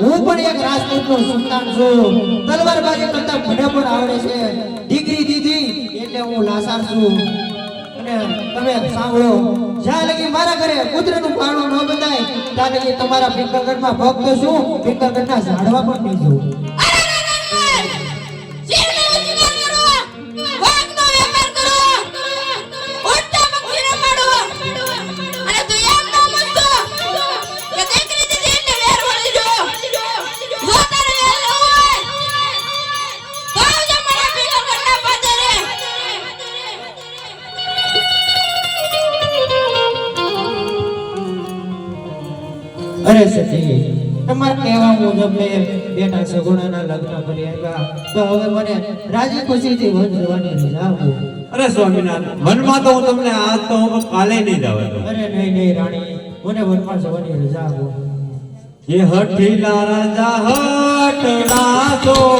હું પણ છું. અને તમે જ્યાં લગી મારા ઘરે પુત્રનું પાણું ન બધાય ત્યાં લગી તમારા પિંકરગઢમાં ભક્ત છું ના ઝાડવા પણ નહીં છું અરે સતી તમારે કહેવા મુજબ મેં બેટા સગુણાના લગ્ન કરી આવ્યા. તો હવે મને રાજી ખુશીથી વન જવાની રજા આપો. અરે સ્વામિનાથ વનમાં તો હું તમને આજ તો હું કાલે નહીં જવા અરે નહીં નહીં રાણી મને વનમાં જવાની રજા આપો. એ હઠીલા રાજા હટડા છોડો